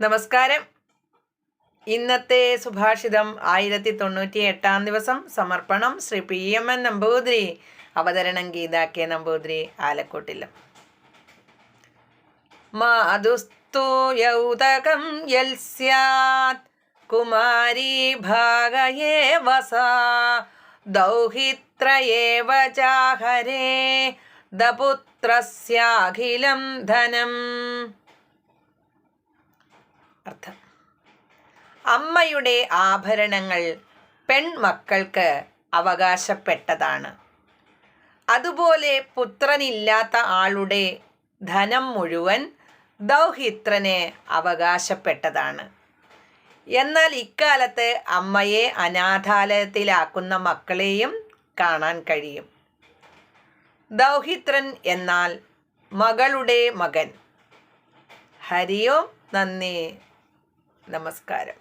നമസ്കാരം. ഇന്നത്തെ സുഭാഷിതം ആയിരത്തി തൊണ്ണൂറ്റി എട്ടാം ദിവസം സമർപ്പണം Shri P M N Namboothiri അവതരണം ഗീത കെ നമ്പൂതിരി ആലക്കോട്ടിലും മാതുസ്തു യൗതകം യൽ സ്യാത് കുമാരീ ഭാഗയേ വസ ദൗഹിത്രയേവ ചാഹരേ ദപുത്രസ്യാഖിലം ധനം. അർത്ഥം. അമ്മയുടെ ആഭരണങ്ങൾ പെൺമക്കൾക്ക് അവകാശപ്പെട്ടതാണ്. അതുപോലെ പുത്രനില്ലാത്ത ആളുടെ ധനം മുഴുവൻ ദൗഹിത്രന് അവകാശപ്പെട്ടതാണ്. എന്നാൽ ഇക്കാലത്ത് അമ്മയെ അനാഥാലയത്തിലാക്കുന്ന മക്കളെയും കാണാൻ കഴിയും. ദൗഹിത്രൻ എന്നാൽ മകളുടെ മകൻ. ഹരിയോ നന്ദി. നമസ്കാരം